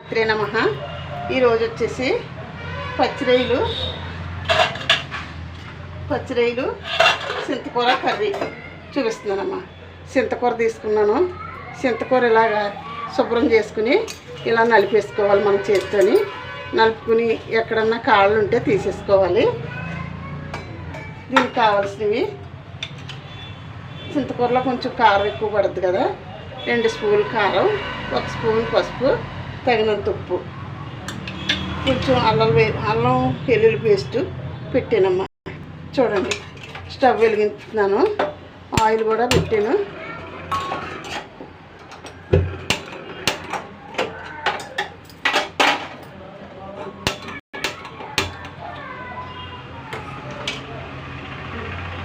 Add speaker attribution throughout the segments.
Speaker 1: అత్రే నమ. ఈరోజు వచ్చేసి పచ్చిరొయ్యలు పచ్చిరొయ్యలు చింతకూర కర్రీ చూపిస్తున్నానమ్మా. చింతకూర తీసుకున్నాను. చింతకూర ఇలాగా శుభ్రం చేసుకుని ఇలా నలిపేసుకోవాలి మనం చేతితోని. నలుపుకుని ఎక్కడన్నా కాళ్ళు ఉంటే తీసేసుకోవాలి. దీనికి కావాల్సినవి చింతకూరలో కొంచెం కారం ఎక్కువ పడుతుంది కదా. రెండు స్పూన్లు కారం ఒక స్పూన్ పసుపు తగినంత ఉప్పు. కొంచెం అల్లం వే అల్లం వెల్లుల్లి పేస్ట్ పెట్టానమ్మా. చూడండి స్టవ్ వెలిగించుతున్నాను. ఆయిల్ కూడా పెట్టాను.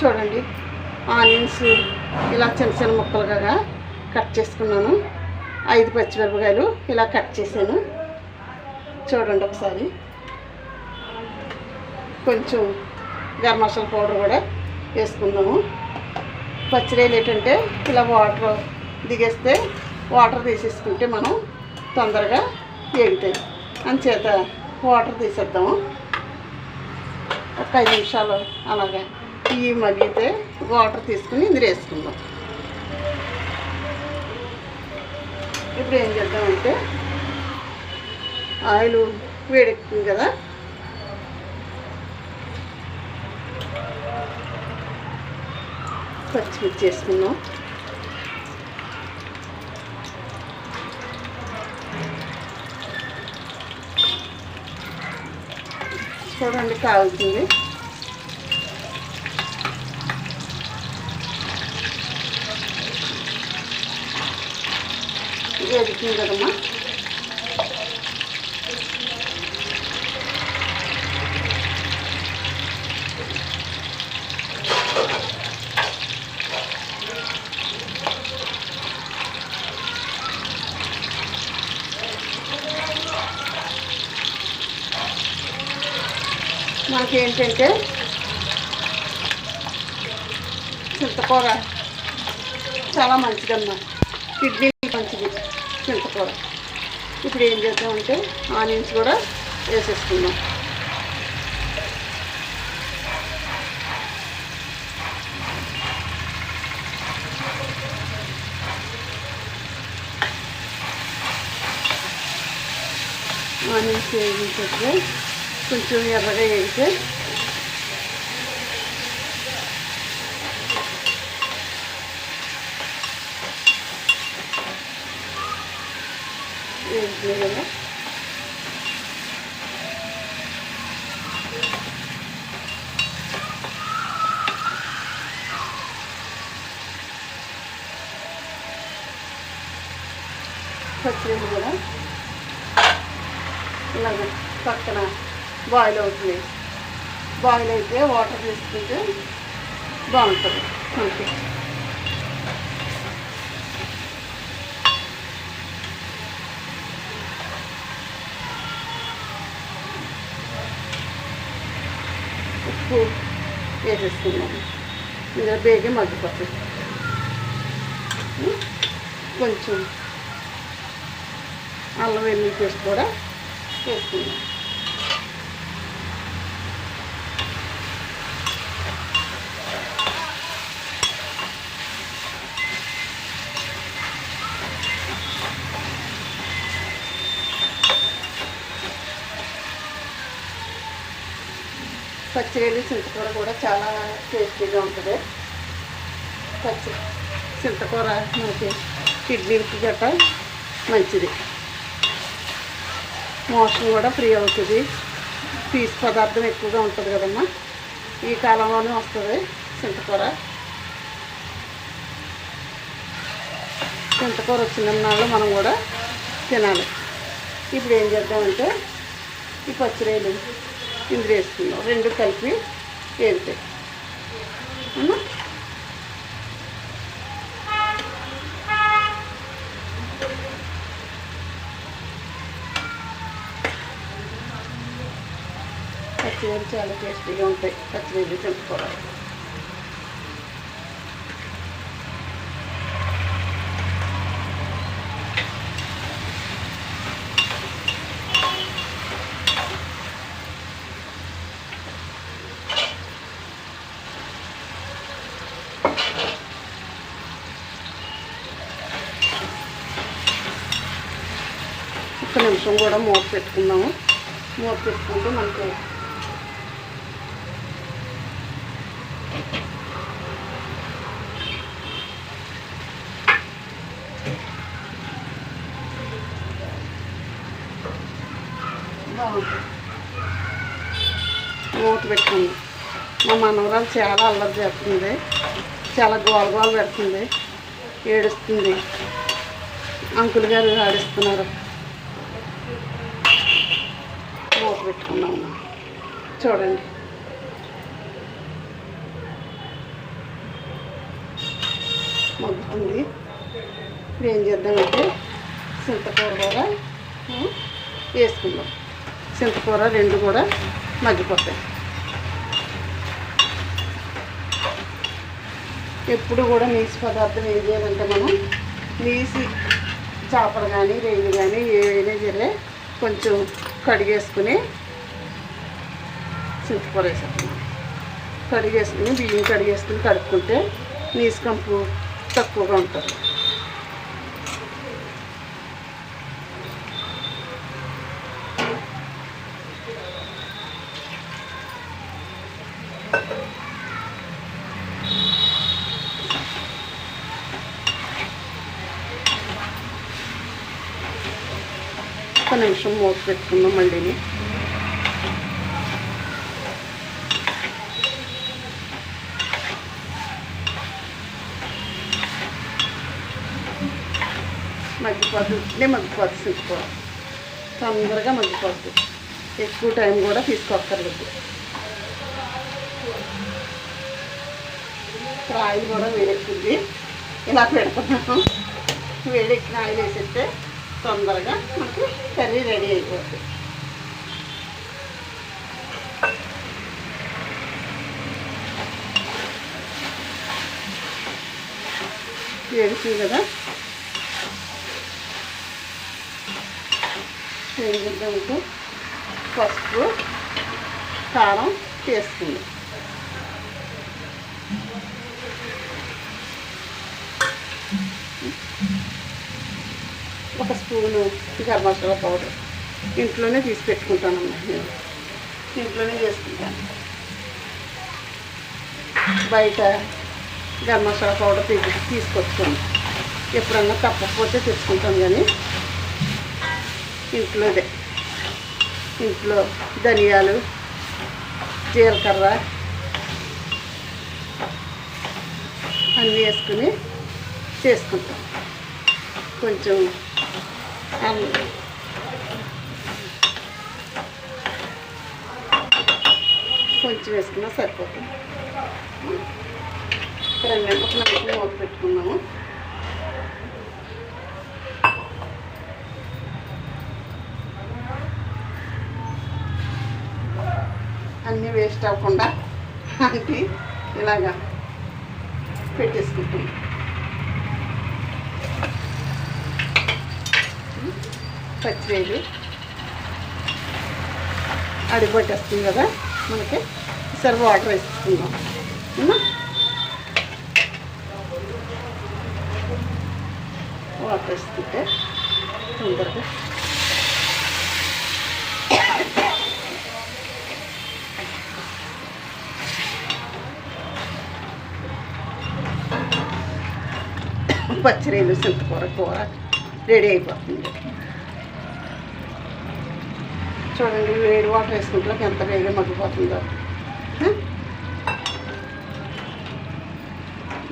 Speaker 1: చూడండి ఆనియన్స్ ఇలా చిన్న చిన్న ముక్కలుగా కట్ చేసుకున్నాను. ఐదు పచ్చిమిరపకాయలు ఇలా కట్ చేశాను. చూడండి ఒకసారి. కొంచెం గరం మసాలా పౌడర్ కూడా వేసుకుందాము. పచ్చిరేలు ఏంటంటే ఇలా వాటర్ దిగేస్తే వాటర్ తీసేసుకుంటే మనం తొందరగా వేగుతాయి. అంచేత వాటర్ తీసేద్దాము. ఒక ఐదు నిమిషాలు అలాగా ఇవి మగ్గితే వాటర్ తీసుకుని ఇందులో వేసుకుందాం. ఇప్పుడు ఏం చేద్దామంటే ఆయిల్ వేడెక్కుతుంది కదా. పచ్చిమిర్చి వేసుకుందాం. చూడండి కాగుతుంది. వేడుతుంది కదమ్మా మనకేంటంటే చింతకూర చాలా మంచిదమ్మా కిడ్నీ మంచిది కూర ఇప్పుడు ఏం చేద్దామంటే ఆనియన్స్ కూడా వేసేసుకుందాం. ఆనియన్స్ వేయించేస్తే కొంచెం ఎర్రగా వేయితే వేయించిన కదా పచ్చిమిర్చి కూడా ఇలాగ పక్కన బాయిల్ అవుతుంది బాయిల్ అయితే వాటర్ తీసుకుంటే బాగుంటుంది మనకి పసుపు వేసేసుకున్నాను ఇందులో బేగే మగ్గిపోతుంది. కొంచెం అల్లం వెల్లుల్లి పేస్ట్ కూడా వేసుకున్నాను పచ్చిరొయ్యలు చింతకూర కూడా చాలా టేస్టీగా ఉంటుంది. పచ్చి చింతకూర మనకి కిడ్నీకి గట్ట మంచిది. మోషన్ కూడా ఫ్రీ అవుతుంది. పీస్ పదార్థం ఎక్కువగా ఉంటుంది కదమ్మా. ఈ కాలంలోనే వస్తుంది చింతకూర. చింతకూర వచ్చిన నాళ్ళు మనం కూడా తినాలి. ఇప్పుడు ఏం చేద్దామంటే ఈ పచ్చిరేలు ఇందులో వేసుకుందాం రెండు కలిపి వేగుతాయి అమ్మా పచ్చిమిర్చి చాలా టేస్టీగా ఉంటాయి. పచ్చిమిర్చి చెప్పుకోవాలి ఒక కూడా మూత పెట్టుకుందాము. మూత పెట్టుకుంటే మనకి మూత పెట్టుకుంది. మా మనవరాలు చాలా అల్లరి చేస్తుంది. చాలా గోల గోల పెడుతుంది. ఏడుస్తుంది. అంకుల్ గారు ఆడిస్తున్నారు. మూత పెట్టుకున్నాము చూడండి మగ్గుతుంది ఇప్పుడు ఏం చేద్దామంటే చింతకూర కూడా వేసుకుందాం చింతకూర రెండు కూడా మగ్గిపోతాయి ఎప్పుడు కూడా నీసు పదార్థం ఏం చేయాలంటే మనం నీసి చేపలు కానీ రొయ్యలు కానీ ఏవైనా సరే కొంచెం కడిగేసుకుని చింతకూర వేసేస్తున్నాను కడిగేసుకుని బియ్యం కడిగేసుకుని కడుక్కుంటే నీసు కంపు తక్కువగా ఉంటుంది. ఒక్క నిమిషం మూత పెట్టుకుందాం మళ్ళీని. మగ్గిపోతుంది మగ్గిపోతుంది సింపుల్ తొందరగా మగ్గిపోతుంది ఎక్కువ టైం కూడా తీసుకోక్కర్లేదు. ఇప్పుడు ఆయిల్ కూడా వేడెక్కింది. ఇలా పెడుతున్నాను వేడెక్కిన ఆయిల్ వేసేస్తే తొందరగా మనకి కర్రీ రెడీ అయిపోతుంది. వేడుతుంది కదా? వేడిద్దామంటే పసుపు కారం వేసుకుంది ఒక స్పూను గరం మసాలా పౌడర్ ఇంట్లోనే తీసి పెట్టుకుంటానమ్మా నేను. ఇంట్లోనే చేసుకుంటాను. బయట గరం మసాలా పౌడర్ తీసి తీసుకొచ్చాను. ఎప్పుడన్నా తప్పకపోతే తెచ్చుకుంటాం కానీ ఇంట్లోదే. ఇంట్లో ధనియాలు జీలకర్ర అన్నీ వేసుకుని చేసుకుంటాం. కొంచెం కొంచెం వేసుకున్నా సరిపోతుంది. రెండు ఒక నిమిషం మూత పెట్టుకున్నాము అన్నీ వేస్ట్ అవ్వకుండా అంటే ఇలాగా పెట్టేసుకుంటాం పచ్చివేలు అడిపట్టేస్తుంది కదా మనకి. సర్వ్ వాటర్ వేసుకుందాం. వాటర్ వేసుకుంటే తొందరగా. పచ్చిరేలు చింతకూర కూర రెడీ అయిపోతుంది. చూడండి వేడి వాటర్ వేసుకుంటే ఎంత వేడి మగ్గిపోతుందో.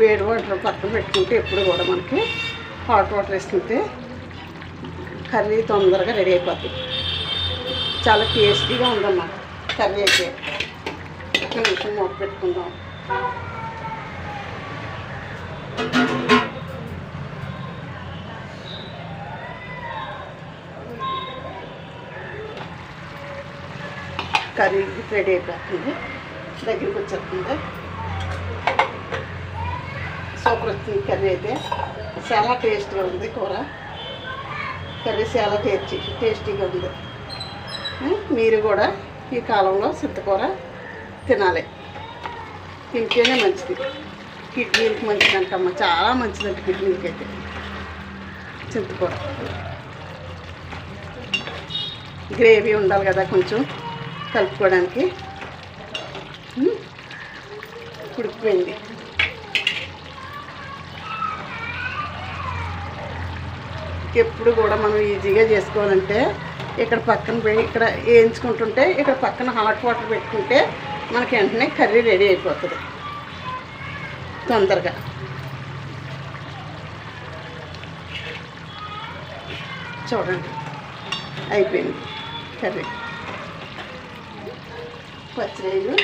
Speaker 1: వేడి వాటర్ పక్కన పెట్టుకుంటే ఎప్పుడు కూడా మనకి హాట్ వాటర్ వేసుకుంటే కర్రీ తొందరగా రెడీ అయిపోతుంది చాలా టేస్టీగా ఉందన్నమాట కర్రీ అయితే. ఒక నిమిషం మూత పెట్టుకుందాం. కర్రీ రెడీ అయిపోతుంది. దగ్గరికి వచ్చేస్తుంది. సూపర్ వచ్చింది కర్రీ అయితే. చాలా టేస్ట్గా ఉంది కూర. కర్రీ చాలా టేస్టీ టేస్టీగా ఉంది. మీరు కూడా ఈ కాలంలో చింతకూర తినాలి. తింటేనే మంచిది. కిడ్నీలకు మంచిదంటమ్మా చాలా మంచిదంట కిడ్నీలకి అయితే. చింతకూర. గ్రేవీ ఉండాలి కదా కొంచెం. కలుపుకోవడానికి. ఉడికిపోయింది. ఎప్పుడు కూడా మనం ఈజీగా చేసుకోవాలంటే ఇక్కడ పక్కన ఇక్కడ వేయించుకుంటుంటే ఇక్కడ పక్కన హాట్ వాటర్ పెట్టుకుంటే మనకి వెంటనే కర్రీ రెడీ అయిపోతుంది. తొందరగా. చూడండి. అయిపోయింది కర్రీ. పచ్చిరొయ్యలు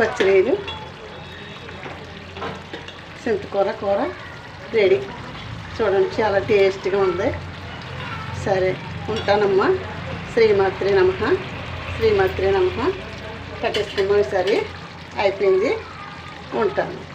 Speaker 1: పచ్చిరొయ్యలు చింతకూర కూర రెడీ. చూడండి చాలా టేస్ట్గా ఉంది. సరే ఉంటానమ్మా. శ్రీమాత్రి నమ. శ్రీమాత్రి నమ. కట్టేసుకున్నాం ఈసారి. అయిపోయింది. ఉంటాను.